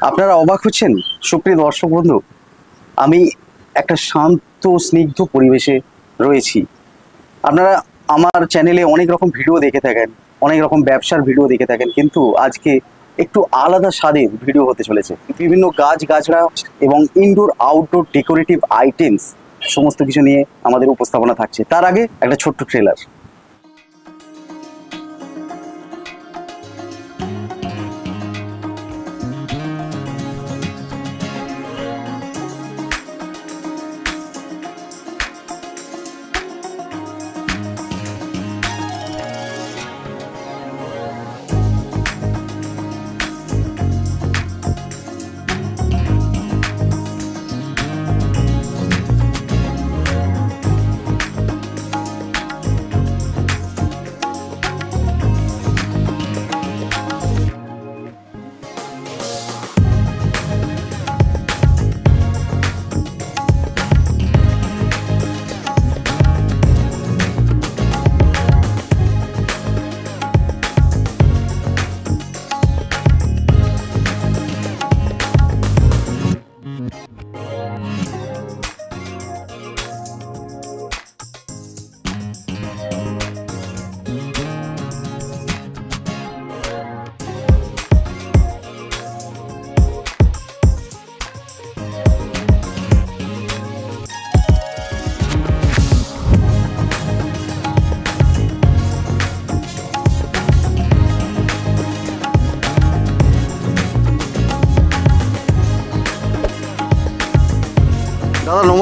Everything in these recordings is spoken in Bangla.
আপনারা অবাক হচ্ছেন? সুপ্রিয় দর্শক বন্ধু, আমি একটা শান্ত, স্নিগ্ধ পরিবেশে রয়েছি। আপনারা আমার চ্যানেলে অনেক রকম ভিডিও দেখে থাকেন, অনেক রকম ব্যবসার ভিডিও দেখে থাকেন, কিন্তু আজকে একটু আলাদা স্বাদের ভিডিও হতে চলেছে। বিভিন্ন গাছ, গাছড়া এবং ইনডোর আউটডোর ডেকোরেটিভ আইটেমস সমস্ত কিছু নিয়ে আমাদের উপস্থাপনা থাকছে। তার আগে একটা ছোট্ট ট্রেলার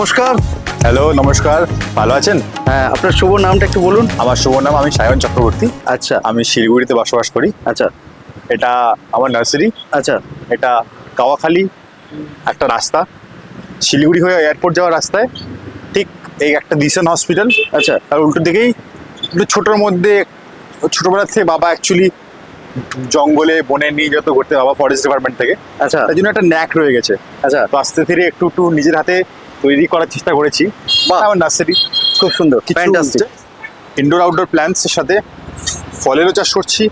নমস্কার। হ্যালো নমস্কার। ভালো আছেন? হ্যাঁ আপনার শুভ নামটা একটু বলুন। আমার শুভ নাম আমি সায়ন চক্রবর্তী। আচ্ছা। আমি শিলিগুড়িতে বসবাস করি। আচ্ছা। এটা আমার নার্সারি। আচ্ছা। এটা কাওয়াখালি একটা রাস্তা। শিলিগুড়ি হয়ে এয়ারপোর্ট যাওয়ার রাস্তায়। ঠিক এই একটা দিশান হসপিটাল। আচ্ছা। আর উল্টো দিকেই একটু ছোটোর মধ্যে ছোটোবেলা থেকে বাবা অ্যাকচুয়ালি জঙ্গলে বনে নিয়ে যেত ঘুরতে বাবা ফরেস্ট ডিপার্টমেন্ট থেকে। আচ্ছা। তাই জন্য একটা ন্যাক রয়ে গেছে। আচ্ছা। তো আস্তে ধীরে একটু একটু নিজের হাতে তৈরি করার চেষ্টা করেছি। আমার নার্সারি খুব সুন্দর। ইনডোর আউটডোর প্ল্যান্টসের সাথে ফলেরও চাষ করছি।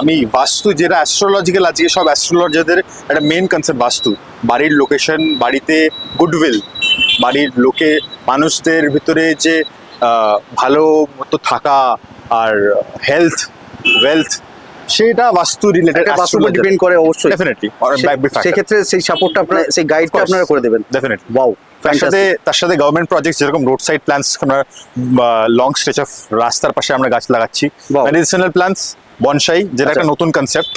আমি বাস্তু যেটা অ্যাস্ট্রোলজিক্যাল আজকে সব অ্যাস্ট্রোলজারদের একটা মেন কনসেপ্ট বাস্তু। বাড়ির লোকেশন বাড়িতে গুডউইল বাড়ির লোকে মানুষদের ভিতরে যে ভালো মতো থাকা আর হেলথ ওয়েলথ সেটা বাস্তু রিলেটেড বাস্তবে ডিপেন্ড করে অবশ্যই। ডেফিনেটলি সেক্ষেত্রে সেই সাপোর্টটা আপনারা সেই গাইডটা আপনারা করে দেবেন। ডেফিনেটলি ওয়াও তার সাথে তার সাথে গভর্নমেন্ট প্রজেক্ট যেরকম রোড সাইড প্ল্যান্স আমরা লং স্ট্রেচ অফ রাস্তার পাশে আমরা গাছ লাগাচ্ছি. মেডিসিনাল প্ল্যান্টস বনসাই যেটা একটা আচ্ছা। নতুন কনসেপ্ট।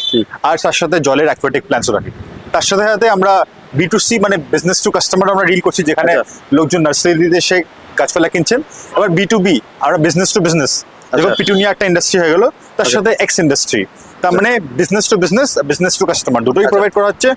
আর তার সাথে জলের অ্যাকোয়াটিক প্ল্যান্টসও রাখি তার সাথে সাথে আমরা বি টু সি মানে বিজনেস টু কাস্টমার আমরা ডিল করছি যেখানে আচ্ছা। লোকজন নার্সারিতে এসে গাছপালা কিনছেন। আবার বি টু বি আমরা বিজনেস টু বিজনেস যেমন আচ্ছা। পিটুনিয়া একটা ইন্ডাস্ট্রি হয়ে গেল তার আচ্ছা। সাথে এক্স ইন্ডাস্ট্রি তার মানে business to business business to customer দুটোই আচ্ছা। প্রোভাইড করা হচ্ছে।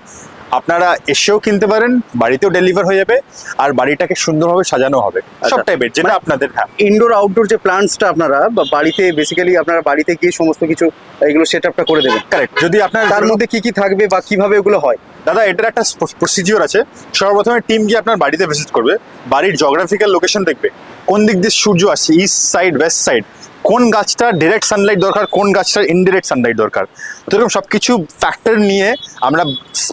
আপনারা এসেও কিনতে পারেন বাড়িতেও ডেলিভার হয়ে যাবে আর বাড়িটাকে সুন্দরভাবে সাজানো হবে। সব আচ্ছা। টাইপের যেটা আপনাদের হ্যাঁ। ইনডোর আউটডোর যে প্ল্যান্টসটা আপনারা বা বাড়িতে বেসিক্যালি আপনারা বাড়িতে গিয়ে সমস্ত কিছু এগুলো সেট আপটা করে দেবেন। কারেক্ট যদি আপনার তার মধ্যে কি কি থাকবে বা কীভাবে ওগুলো হয়? দাদা এটার একটা প্রসিজিওর আছে। সর্বপ্রথমে টিম গিয়ে আপনার বাড়িতে ভিজিট করবে। বাড়ির জিওগ্রাফিক্যাল লোকেশন দেখবে। কোন দিক দিয়ে সূর্য আসছে ইস্ট সাইড ওয়েস্ট সাইড কোন গাছটা ডিরেক্ট সানলাইট দরকার কোন গাছটার ইনডিরেক্ট সানলাইট দরকার? তো এরকম সব কিছু ফ্যাক্টর নিয়ে আমরা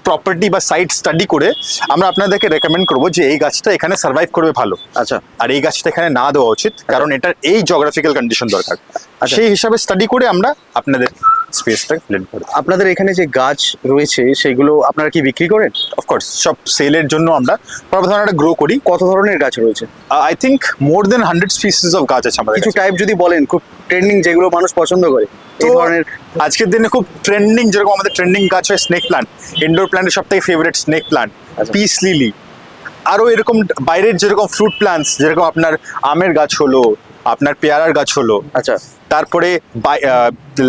প্রপার্টি বা সাইট স্টাডি করে আমরা আপনাদেরকে রেকমেন্ড করব যে এই গাছটা এখানে সার্ভাইভ করবে ভালো। আচ্ছা। আর এই গাছটা এখানে না দেওয়া উচিত কারণ এটার এই জিওগ্রাফিক্যাল কন্ডিশন দরকার। আর সেই হিসাবে স্টাডি করে আমরা আপনাদের স্পেসটা প্ল্যান করি আপনাদের এখানে যে গাছ রয়েছে সেগুলো আপনারা কি বিক্রি করেন? অফকোর্স সব সেলের জন্য আমরা সর্বপ্রথম একটা গ্রো করি। কত ধরনের গাছ রয়েছে? I think more than hundred species of গাছ আছে আমাদের কিছু টাইপ যদি বলেন খুব ট্রেন্ডিং যেগুলো মানুষ পছন্দ করে এই ধরনের আজকের দিনে খুব ট্রেন্ডিং যেরকম আমাদের ট্রেন্ডিং গাছ হয় স্নেক প্লান্ট ইনডোর প্ল্যান্টের সব থেকে ফেভারিট স্নেক প্লান্ট আচ্ছা। পিস লিলি আরও এরকম বাইরের যেরকম ফ্রুট প্লান্টস যেরকম আপনার আমের গাছ হলো আপনার পেয়ারার গাছ হলো আচ্ছা। তারপরে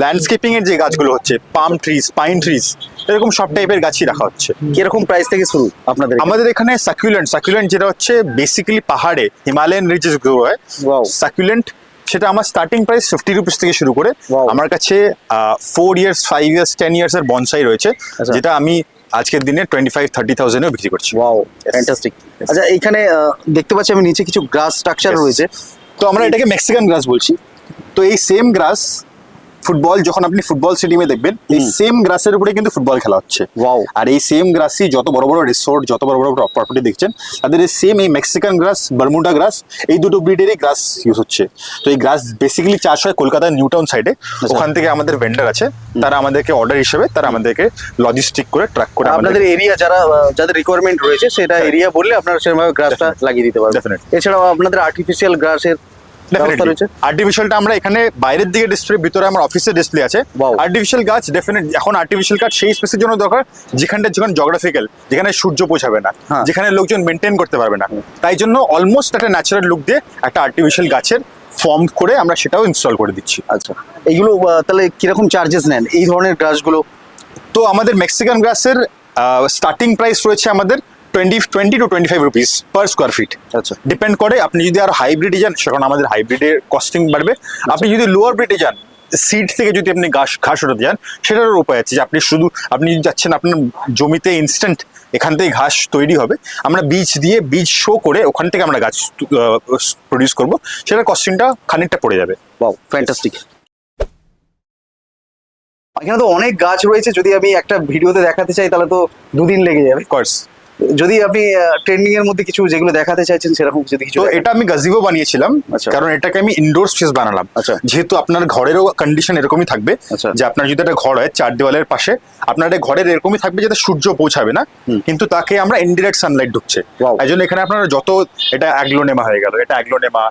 ল্যান্ডস্কেপিং এর যে গাছগুলো হচ্ছে পাম ট্রিজ পাইন ট্রিজ এরকম সব টাইপের গাছই রাখা হচ্ছে। কীরকম প্রাইস থেকে শুরু আপনাদের আমাদের এখানে সাকুলেন্ট সাকুলেন্ট যেটা হচ্ছে বেসিক্যালি পাহাড়ে হিমালয়ান রিচেস গ্রো হয়. সাকুলেন্ট সেটা আমার স্টার্টিং প্রাইস ফিফটি রুপিস থেকে শুরু করে. আমার কাছে four years five years ten years এর বনসাই রয়েছে আচ্ছা। যেটা আমি আজকের দিনে টোয়েন্টি ফাইভ থার্টি থাউজেন্ডেও বিক্রি করছি। ওয়াও ফ্যান্টাস্টিক আচ্ছা এইখানে আহ, দেখতে পাচ্ছি আমি নিচে কিছু গ্রাস স্ট্রাকচার রয়েছে। তো আমরা এটাকে মেক্সিকান গ্রাস বলছি। তো এই সেম গ্রাস ফুটবল যখন আপনি ফুটবল স্টেডিয়ামে দেখবেন এই সেম গ্রাসের উপরে কিন্তু ফুটবল খেলা হচ্ছে। ওয়াও আর এই সেম গ্রাসই যত বড় বড় রিসোর্ট যত বড় বড় প্রপার্টি দেখছেন তাদের এই সেম এই মেক্সিকান গ্রাস বারমুডা গ্রাস এই দুটো ব্রিডেরই গ্রাস ইউজ হচ্ছে। তো এই গ্রাস বেসিক্যালি চাষ হয় কলকাতার নিউ টাউন সাইডে ওখান থেকে আমাদের ভেন্ডার আছে তারা আমাদেরকে অর্ডার হিসেবে তারা আমাদেরকে লজিস্টিক করে ট্র্যাক করে আপনাদের এরিয়া যারা যাদের রিকোয়ারমেন্ট রয়েছে সেটা এরিয়া বললে আপনারা সেভাবে গ্রাসটা লাগিয়ে দিতে পারবেন। এছাড়াও আপনাদের আর্টিফিশিয়াল গ্রাসের আর্টিফিশিয়ালটা আমরা এখানে বাইরের দিকে ডিসপ্লে ভিতরে আমার অফিসে ডিসপ্লে আছে। আর্টিফিশিয়াল গাছ ডেফিনেট এখন আর্টিফিশিয়াল গাছ সেই স্পেসের জন্য দরকার যেখানটা যেখানে জোগ্রাফিক্যাল যেখানে সূর্য পৌঁছাবে না হ্যাঁ। যেখানে লোকজন মেনটেন করতে পারবে না। তাই জন্য অলমোস্ট একটা ন্যাচারাল লুক দিয়ে একটা আর্টিফিশিয়াল গাছের ফর্ম করে আমরা সেটাও ইনস্টল করে দিচ্ছি। আচ্ছা। এইগুলো তাহলে কীরকম চার্জেস নেন? এই ধরনের গ্রাসগুলো তো আমাদের মেক্সিকান গ্রাসের স্টার্টিং প্রাইস রয়েছে আমাদের twenty twenty two twenty five rupees per square feet আচ্ছা। ডিপেন্ড করে আপনি যদি আর হাইব্রিডে যান সেখানে আমাদের হাইব্রিডের কস্টিং বাড়বে। আপনি যদি লোয়ার ব্রিডে যান সিড থেকে যদি আপনি ঘাস ঘাস ওঠাতে যান সেটারও উপায় আছে যে আপনি শুধু আপনি যাচ্ছেন আপনার জমিতে ইনস্ট্যান্ট এখান থেকে ঘাস তৈরি হবে আমরা বীজ দিয়ে বীজ শো করে ওখান থেকে আমরা গাছ প্রডিউস করব সেটার কস্টিংটা খানিকটা পড়ে যাবে। ওয়াও ফ্যান্টাস্টিক এখানে তো অনেক গাছ রয়েছে যদি আমি একটা ভিডিওতে দেখাতে চাই তাহলে তো দুদিন লেগে যাবে। কোর্স যদি আপনি ট্রেন্ডিং এর মধ্যে কিছু যেগুলো দেখাতে চাইছেন সেরকম যদি কিছু তো এটা আমি গাজিবো বানিয়েছিলাম আচ্ছা। কারণ এটাকে আমি ইনডোর স্পেস বানালাম আচ্ছা। যেহেতু আপনার ঘরেরও কন্ডিশন এরকমই থাকবে আচ্ছা। যে আপনার যদি একটা ঘর হয় চার দেওয়ালের পাশে আপনার একটা ঘরের এরকমই থাকবে যাতে সূর্য পৌঁছাবে না। কিন্তু তাকে আমরা ইনডিরেক্ট সানলাইট ঢুকছে. এই জন্য এখানে আপনার যত এটা অ্যাগ্লোনেমা হয়ে গেল এটা অ্যাগ্লোনেমা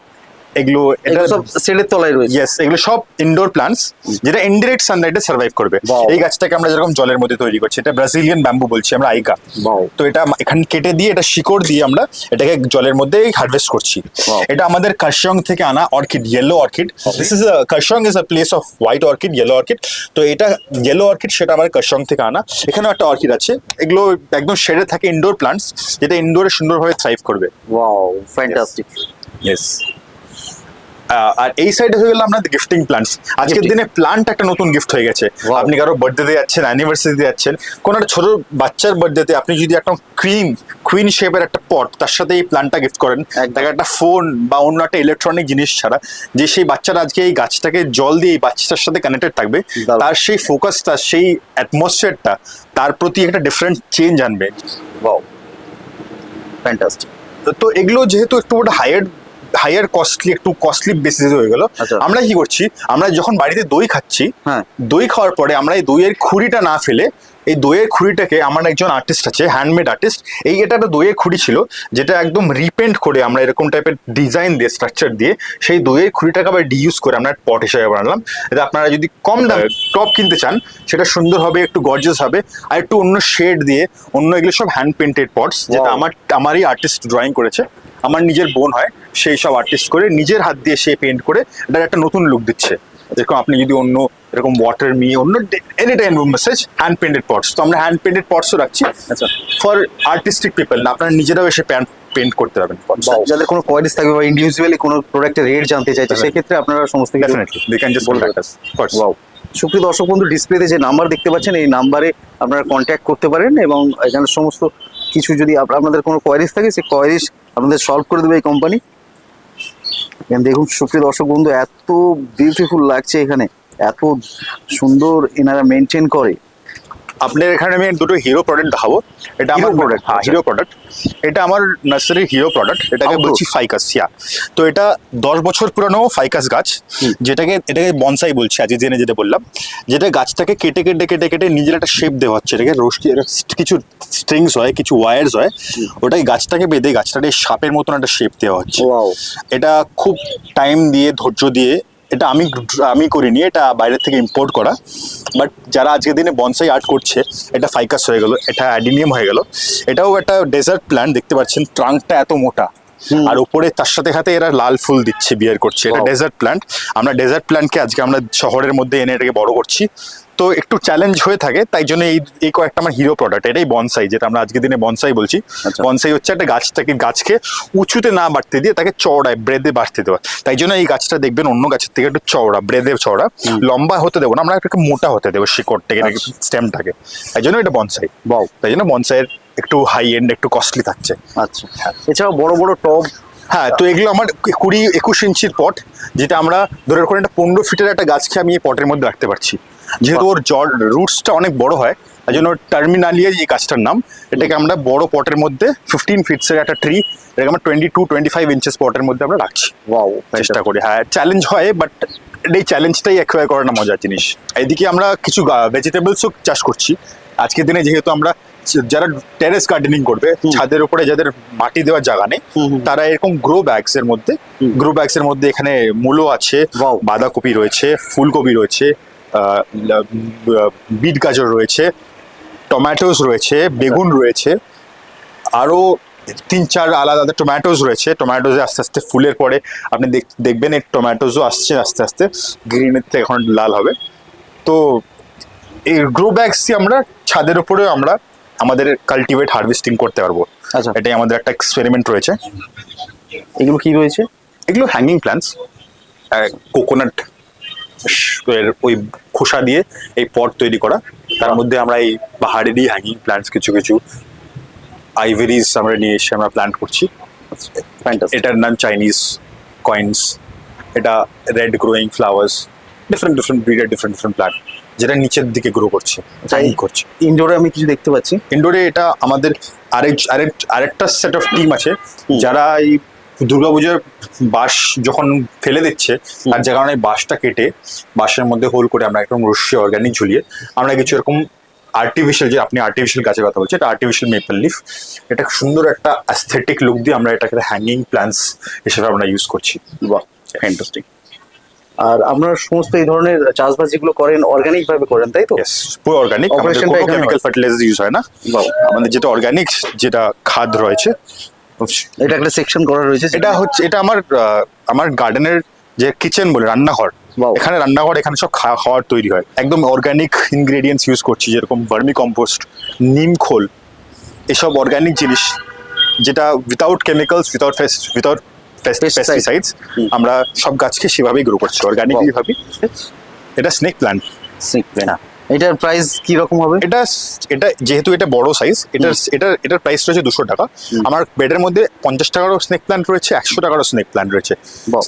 এগুলো এটা সব শেডের তলায় রয়েছে। ইয়েস এগুলো সব ইনডোর প্লান্টস যেটা ইনডিরেক্ট সানলাইটে সার্ভাইভ করবে। এই গাছটাকে আমরা যেরকম জলের মধ্যে তৈরি করছি এটা ব্রাজিলিয়ান ব্যাম্বু বলছি আমরা আইকা। তো এটা এখানে কেটে দিয়ে এটা শিকড় দিয়ে আমরা এটাকে জলের মধ্যে হারভেস্ট করছি। এটা আমাদের কার্শং থেকে আনা orchid yellow orchid this is Kurseong is a place of white orchid yellow orchid তো এটা ইয়েলো অর্কিড সেটা আমাদের কার্শং থেকে আনা। এখানেও একটা অর্কিড আছে। এগুলো একদম শেডে থাকে ইনডোর প্লান্টস যেটা ইনডোরে সুন্দরভাবে থ্রাইভ করবে। ওয়াও ফ্যান্টাস্টিক ইয়েস আর এই সাইডে হয়ে গেল আপনাদের গিফটিং প্ল্যান্টস আজকের দিনে প্লান্ট একটা নতুন গিফট হয়ে গেছে. আপনি কারও বার্থডেতে যাচ্ছেন অ্যানিভার্সারিতে যাচ্ছেন কোনো একটা ছোট বাচ্চার বার্থডেতে আপনি যদি একটা ক্রিম কুইন শেপের একটা পট তার সাথে এই প্ল্যান্টটা গিফট করেন। তাকে একটা ফোন বা অন্য একটা ইলেকট্রনিক জিনিস ছাড়া যে সেই বাচ্চারা আজকে এই গাছটাকে জল দিয়ে এই বাচ্চাটার সাথে কানেক্টেড থাকবে। তার সেই ফোকাসটা সেই অ্যাটমসফিয়ারটা তার প্রতি একটা ডিফারেন্ট চেঞ্জ আনবে ওয়াও ফ্যান্টাস্টিক তো- তো এগুলো যেহেতু একটু হায়ার হায়ার কস্টলি একটু কস্টলি বেসিস হয়ে গেল। আচ্ছা। আমরা কি করছি? আমরা যখন বাড়িতে দই খাচ্ছি হ্যাঁ। দই খাওয়ার পরে আমরা এই দইয়ের খুঁড়িটা না ফেলে এই দইয়ের খুঁড়িটাকে আমার একজন আর্টিস্ট আছে হ্যান্ডমেড আর্টিস্ট এই এটা একটা দইয়ের খুঁড়ি ছিল যেটা একদম রিপেন্ট করে আমরা এরকম টাইপের ডিজাইন দিয়ে স্ট্রাকচার দিয়ে সেই দইয়ের খুঁড়িটাকে আবার ডিউজ করে আমরা পট হিসাবে বানালাম। এটা আপনারা যদি কম দামে টপ কিনতে চান সেটা সুন্দর হবে একটু গর্জিয়াস হবে আর একটু অন্য শেড দিয়ে অন্য এগুলো সব হ্যান্ড পেন্টেড পটস যেটা আমার আমারই আর্টিস্ট ড্রয়িং করেছে। আমার নিজের বোন হয় সেই সব আর্টিস্ট করে নিজের হাত দিয়ে সে পেন্ট করে এটা একটা নতুন লুক দিচ্ছে। যেরকম আপনি যদি অন্য এরকম ওয়াটার মি অন্য any time message hand painted pots তো আমরা হ্যান্ড পেন্টেড পটসও রাখছি আচ্ছা। ফর আর্টিস্টিক পিপল না আপনারা নিজেরাও এসে প্যান্ট পেন্ট করতে পারবেন যাদের কোনো কোয়ারিজ থাকবে বা ইন্ডিভিজুয়ালি কোনো প্রোডাক্টের রেট জানতে চাইছে. সেক্ষেত্রে আপনারা সমস্ত definitely they can just. Contact us wow সুপ্রিয় দর্শক বন্ধু ডিসপ্লেতে যে নাম্বার দেখতে পাচ্ছেন এই নাম্বারে আপনারা কন্ট্যাক্ট করতে পারেন এবং এখানে সমস্ত কিছু যদি আপনাদের কোনো কোয়ারিজ থাকে সেই কোয়ারিজ আপনাদের সলভ করে দেবে এই কোম্পানি দেখুন সুপ্রিয় দর্শক বন্ধু এত বিউটিফুল লাগছে এখানে। এত সুন্দর এনারা মেনটেন করে। আপনার এখানে আমি দুটো হিরো প্রোডাক্ট দেখাবো। এটা আমার প্রোডাক্ট হ্যাঁ। হিরো প্রোডাক্ট এটা আমার নার্সারির হিরো প্রোডাক্ট এটাকে. বলছি ফাইকাস ইয়া তো এটা দশ বছর পুরানো ফাইকাস গাছ যেটাকে এটাকে বনসাই বলছি আজকে জেনে যেটা বললাম। যেটা গাছটাকে কেটে কেটে কেটে কেটে নিজের একটা শেপ দেওয়া হচ্ছে। এটাকে রোস্টি কিছু স্ট্রিংস হয় কিছু ওয়ার্স হয়। ওটাকে গাছটাকে বেঁধে গাছটাকে সাপের মতন একটা শেপ দেওয়া হচ্ছে। এটা খুব টাইম দিয়ে ধৈর্য দিয়ে এটা আমি আমি করিনি এটা বাইরের থেকে ইম্পোর্ট করা। বাট যারা আজকের দিনে বনসাই আর্ট করছে এটা ফাইকাস হয়ে গেল এটা অ্যাডিনিয়াম হয়ে গেল। এটাও একটা ডেজার্ট প্ল্যান্ট দেখতে পাচ্ছেন ট্রাঙ্কটা এত মোটা। আর উপরে তার সাথে সাথে এরা লাল ফুল দিচ্ছে বিয়ার করছে। এটা. ডেজার্ট প্ল্যান্ট আমরা ডেজার্ট প্ল্যান্টকে আজকে আমরা শহরের মধ্যে এনে এটাকে বড় করছি। তো একটু চ্যালেঞ্জ হয়ে থাকে তাই জন্য এই এই কয়েকটা আমার হিরো প্রোডাক্ট এটাই বনসাই যেটা আমরা আজকের দিনে বনসাই বলছি। আচ্ছা। বনসাই হচ্ছে একটা গাছটাকে গাছকে উঁচুতে না বাড়তে দিয়ে তাকে চওড়ায় ব্রেদে বাড়তে দেওয়া। তাই জন্য এই গাছটা দেখবেন অন্য গাছের থেকে একটু চওড়া ব্রেদে চওড়া। লম্বা হতে দেবো না আমরা একটু মোটা হতে দেবো শিকড়টাকে আচ্ছা। স্টেমটাকে তাই জন্য এটা বনসাই বাউ তাই জন্য বনসাইয়ের একটু হাই এন্ড একটু কস্টলি থাকছে। আচ্ছা। এছাড়াও বড় বড় টব। হ্যাঁ তো এগুলো আমার কুড়ি একুশ ইঞ্চির পট যেটা আমরা ধরে রাখুন একটা পনেরো ফিটের একটা গাছকে আমি এই পটের মধ্যে রাখতে পারছি। যেহেতু ওর জল রুটসটা অনেক বড় হয় তাই জন্য টার্মিনালিয়া এই গাছটার নাম। এটাকে আমরা বড় পটের মধ্যে ফিফটিন ফিটসের একটা ট্রি এটাকে আমরা twenty two twenty five inches পটের মধ্যে আমরা রাখছি। চেষ্টা করি। হ্যাঁ চ্যালেঞ্জ হয় বাট এই চ্যালেঞ্জটাই একবার করার না মজার জিনিস। এদিকে আমরা কিছু ভেজিটেবলসও চাষ করছি। আজকের দিনে যেহেতু আমরা যারা টেরেস গার্ডেনিং করবে ছাদের উপরে যাদের মাটি দেওয়ার জায়গা নেই। তারা এরকম গ্রো ব্যাগস এর মধ্যে গ্রো ব্যাগস এর মধ্যে এখানে মূলো আছে. বাঁধাকপি রয়েছে ফুলকপি রয়েছে বিট গাজর রয়েছে টমেটোস রয়েছে বেগুন রয়েছে আরও তিন চার আলাদা আলাদা টমেটোস রয়েছে টমেটোজে আস্তে আস্তে ফুলের পরে আপনি দেখ- দেখবেন এই টমেটোজও আসছে আস্তে আস্তে গ্রিনের থেকে এখন লাল হবে। তো এই গ্রো ব্যাগসই আমরা ছাদের উপরেও আমরা আমাদের কাল্টিভেট হারভেস্টিং করতে পারব। আচ্ছা। এটাই আমাদের একটা এক্সপেরিমেন্ট রয়েছে। এগুলো কি রয়েছে? এগুলো হ্যাঙ্গিং প্ল্যান্টস কোকোনাট ওই খোসা দিয়ে এই পট তৈরি করা। তার মধ্যে আমরা এই পাহাড়েরই হ্যাঙ্গিং প্ল্যান্টস কিছু কিছু আইভেরিজ আমরা নিয়ে এসে আমরা প্ল্যান্ট করছি। এটার নাম চাইনিজ কয়েন্স এটা red growing flowers different different ব্রিডের ডিফারেন্ট ডিফারেন্ট প্ল্যান্ট যেটা নিচের দিকে গ্রো করছে hang করছে। ইনডোরে আমি কিছু দেখতে পাচ্ছি। ইন্ডোরে এটা আমাদের আরেক আরেক আরেকটা সেট অফ টিম আছে যারা এই দুর্গাপূজার বাঁশ যখন ফেলে দিচ্ছে আর যে কারণে বাঁশটা কেটে বাঁশের মধ্যে হোল করে আমরা একদম রশ্মি অর্গানিক ঝুলিয়ে আমরা কিছু এরকম আর্টিফিশিয়াল যে আপনি আর্টিফিশিয়াল গাছের কথা বলছেন এটা আর্টিফিশিয়াল মেপল লিফ এটা সুন্দর একটা অ্যাস্থেটিক লুক দিয়ে আমরা এটাকে হ্যাঙ্গিং প্ল্যান্টস হিসেবে আমরা ইউজ করছি। বাহ ফ্যান্টাস্টিক আর আপনারা সমস্ত এই ধরনের চাষবাস যেগুলো করেন অর্গানিক ভাবে করেন তাই তো? পুরো অর্গানিক আমাদের কোনো কেমিক্যাল ফার্টিলাইজার ইউজ হয়। না। আমাদের যেটা অর্গানিক যেটা খাদ রয়েছে এটা একটা সেকশন করা রয়েছে এটা হচ্ছে এটা আমার আমার গার্ডেনের যে কিচেন বলে রান্নাঘর. এখানে রান্নাঘর এখানে সব খাওয়া খাওয়ার তৈরি হয়। একদম অর্গানিক ইনগ্রেডিয়েন্টস ইউজ করছি যেরকম ভার্মি কম্পোস্ট নিম খোল এসব অর্গানিক জিনিস যেটা without chemicals without without. Pesticides আমরা সব গাছকে সেভাবেই গ্রো করছি. ভাবি। এটা স্নেক প্ল্যান্ট না। এটার প্রাইস কি রকম হবে? এটা এটা যেহেতু এটা বড় সাইজ এটার এটার এটার প্রাইস রয়েছে দুশো টাকা। আমার বেডের মধ্যে পঞ্চাশ টাকারও স্নেক প্ল্যান্ট রয়েছে একশো টাকারও স্নেক প্ল্যান্ট রয়েছে।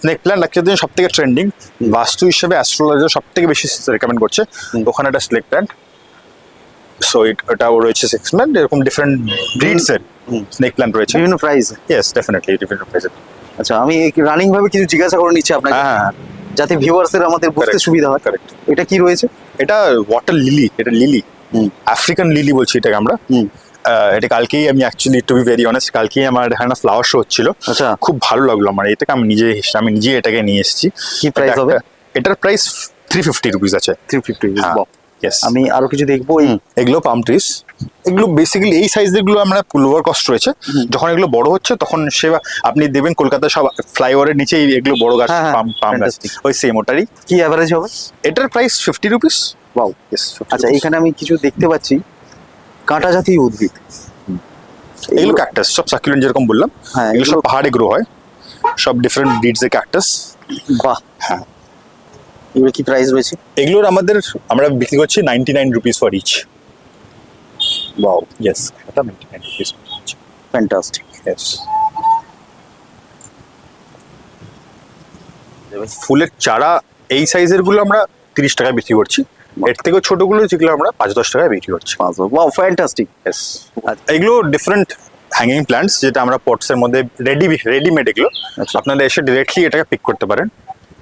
স্নেক প্ল্যান্ট আজকের দিন সব থেকে ট্রেন্ডিং বাস্তু হিসেবে অ্যাস্ট্রোলজার সব থেকে বেশি রেকমেন্ড করছে। ওখানে একটা স্নেক প্ল্যান্ট সো এটাও রয়েছে সিক্স প্ল্যান্ট এরকম ডিফারেন্ট ব্রিডস এর হুম। স্নেক প্ল্যান্ট রয়েছে। বিভিন্ন প্রাইস ইয়েস ডেফিনেটলি ডিফারেন্ট প্রাইসের আচ্ছা আমি রানিং ভাবে কিছু জিজ্ঞাসা করে নিচ্ছি আপনাকে। হ্যাঁ হ্যাঁ। যাতে ভিউয়ার্সের আমাদের বুঝতে সুবিধা হয়। কারেক্ট এটা কি রয়েছে? এটা ওয়াটার লিলি এটা লিলি হুম। আফ্রিকান লিলি বলছি এটাকে আমরা। হুম। এটা কালকেই আমি actually to be very honest কালকেই আমার এখানে ফ্লাওয়ার শো হচ্ছিল। আচ্ছা। খুব ভালো লাগল আমার এটাকে আমি নিজে আমি নিজে এটাকে নিয়ে এসেছি। কি প্রাইস হবে? এটার প্রাইস থ্রি ফিফটি রুপিস আছে। থ্রি ফিফটি হ্যাঁ। আমি আরও কিছু দেখব এই এগুলো পাম ট্রিস এগুলো বেসিক্যালি এই সাইজেরগুলো আমরা লোয়ার কস্ট রয়েছে। যখন এগুলো বড় হচ্ছে তখন সে আপনি দেখবেন কলকাতা সব ফ্লাইওভারের নিচেই এগুলো বড় গাছ হ্যাঁ, হ্যাঁ, পাম পাম গাছ। ওই সেম ওটারই। কি অ্যাভারেজ হবে? এটার প্রাইস ফিফটি রুপিস বাউ আচ্ছা এখানে আমি কিছু দেখতে পাচ্ছি। কাঁটা জাতীয় উদ্ভিদ। এগুলো ক্যাকটাস সব সাকুলেন্ট যেরকম বললাম। হ্যাঁ, এগুলো সব পাহাড়ে গ্রো হয়। সব ডিফারেন্ট ব্রিডস এর ক্যাকটাস বাহ। হ্যাঁ। এগুলো কি প্রাইস রয়েছে? এগুলোর আমাদের আমরা বিক্রি করছি ninety nine rupees for each wow yes এটা ninety nine rupees fantastic yes ফুলের চারা এই সাইজেরগুলো আমরা তিরিশ টাকায় বিক্রি করছি। এর থেকেও ছোটগুলো যেগুলো আমরা পাঁচ দশ টাকায় বিক্রি করছি। Wow fantastic Yes. এগুলো ডিফারেন্ট হ্যাঙ্গিং প্ল্যান্টস যেটা আমরা পটস এর মধ্যে রেডি রেডিমেড এগুলো। আচ্ছা। আপনারা এসে ডিরেক্টলি এটাকে পিক করতে পারেন।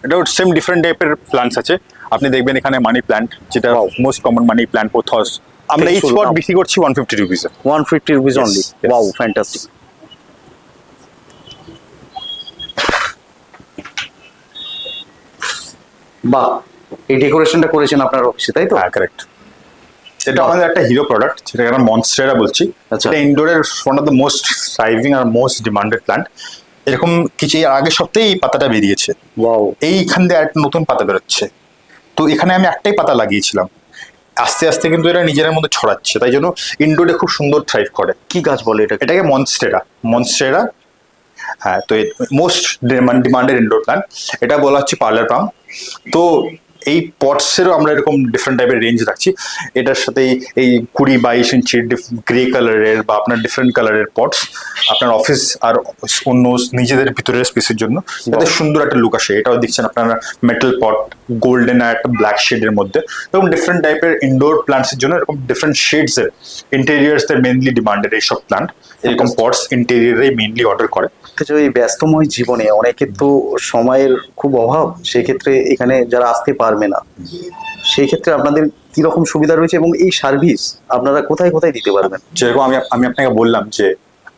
এটা সেম ডিফারেন্ট টাইপের প্ল্যান্টস আছে। আপনি দেখবেন এখানে মানি প্ল্যান্ট যেটা most common money plant pothos আমরা এই স্পট বিক্রি করছি one fifty রুপিসে one fifty rupees only. Wow fantastic বাহ এই ডেকোরেশনটা করেছেন আপনার অফিসে তাই তো? হ্যাঁ কারেক্ট এটা আমাদের একটা হিরো প্রোডাক্ট যেটাকে আমরা মনস্টেরা বলছি। আচ্ছা। এটা ইনডোরের one of the most saving R most demanded plant এরকম কিছু আগের সপ্তাহে এই পাতাটা বেরিয়েছে। এইখান দিয়ে একটা নতুন পাতা বেরোচ্ছে। তো এখানে আমি একটাই পাতা লাগিয়েছিলাম। আস্তে আস্তে কিন্তু এরা নিজের মধ্যে ছড়াচ্ছে। তাই জন্য ইনডোরে খুব সুন্দর থ্রাইভ করে। কি গাছ বলে এটা এটাকে মনস্টেরা মনস্টেরা হ্যাঁ তো মোস্ট ডিমান্ডেড ইনডোর প্ল্যান্ট এটা বলা হচ্ছে পার্লার পাম তো এই পটসেরও আমরা এরকম ডিফারেন্ট টাইপের রেঞ্জ রাখছি। এটার সাথে এই- এই কুড়ি বাইশ ইঞ্চি গ্রে কালারের বা আপনার ডিফারেন্ট কালারের পটস আপনার অফিস আর অন্য নিজেদের ভিতরের স্পেসের জন্য। যাতে সুন্দর একটা লুক আসে। এটাও দেখছেন আপনারা মেটাল পট গোল্ডেন আর একটা ব্ল্যাক শেডের মধ্যে। এবং ডিফারেন্ট টাইপের ইনডোর প্ল্যান্টসের জন্য এরকম ডিফারেন্ট শেডস এর ইন্টেরিয়ার্স এর মেনলি ডিমান্ডেড এইসব প্ল্যান্ট এরকম পটস ইন্টেরিয়ারে মেনলি অর্ডার করে। এই ব্যস্তময় জীবনে অনেকের তো সময়ের খুব অভাব সেক্ষেত্রে এখানে যারা আসতে পারবে না। সেই ক্ষেত্রে আপনাদের কি রকম সুবিধা রয়েছে এবং এই সার্ভিস আপনারা কোথায় কোথায় দিতে পারবেন? যেরকম আমি আমি আপনাকে বললাম যে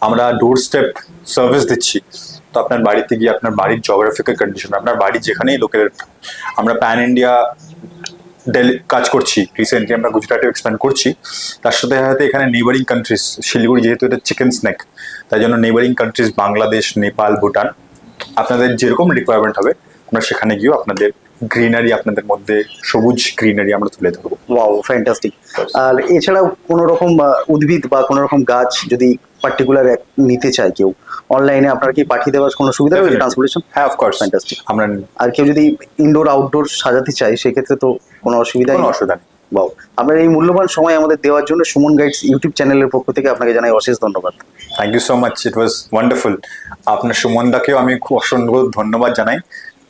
আমরা ডোর স্টেপ সার্ভিস দিচ্ছি। তো আপনার বাড়িতে গিয়ে আপনার বাড়ির জোগ্রাফিক্যাল কন্ডিশন আপনার বাড়ি যেখানেই লোকের আমরা প্যান ইন্ডিয়া ডেলি কাজ করছি। রিসেন্টলি আমরা গুজরাটেও এক্সপ্যান্ড করছি। তার সাথে সাথে এখানে নেবারিং কান্ট্রিজ শিলিগুড়ি যেহেতু এটা চিকেন স্ন্যাক তাই জন্য নেবারিং কান্ট্রিজ বাংলাদেশ, নেপাল, ভুটান, আপনাদের যেরকম রিকোয়ারমেন্ট হবে, আমরা সেখানে গিয়েও আপনাদের গ্রিনারি আপনাদের মধ্যে, সবুজ গ্রিনারি আমরা তুলে ধরবো। ওয়াও ফ্যান্টাস্টিক আর এছাড়াও কোনো রকম উদ্ভিদ বা কোনো রকম গাছ যদি পার্টিকুলার নিতে চায় কেউ। অনলাইনে আপনার কি পাঠিয়ে দেওয়ার কোনো সুবিধা রয়েছে? Definitely. ট্রান্সপোর্টেশন হ্যাঁ অফকোর্স Fantastic. আমরা আর কেউ যদি ইনডোর আউটডোর সাজাতে চায় সেক্ষেত্রে তো কোনো অসুবিধা কোনো অসুবিধা নেই। বাও আপনার এই মূল্যবান সময় আমাদের দেওয়ার জন্য সুমন গাইডস ইউটিউব চ্যানেলের পক্ষ থেকে আপনাকে জানাই অশেষ ধন্যবাদ। Thank you so much it was wonderful আপনার সুমনদাকেও আমি খুব অসংখ্য ধন্যবাদ জানাই।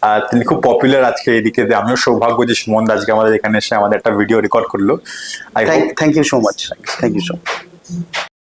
আর তিনি খুব পপুলার আজকে এদিকে আমিও সৌভাগ্য যে সুমন দা আজকে আমাদের এখানে এসে আমাদের একটা ভিডিও রেকর্ড করল। Thank you so much thank you so much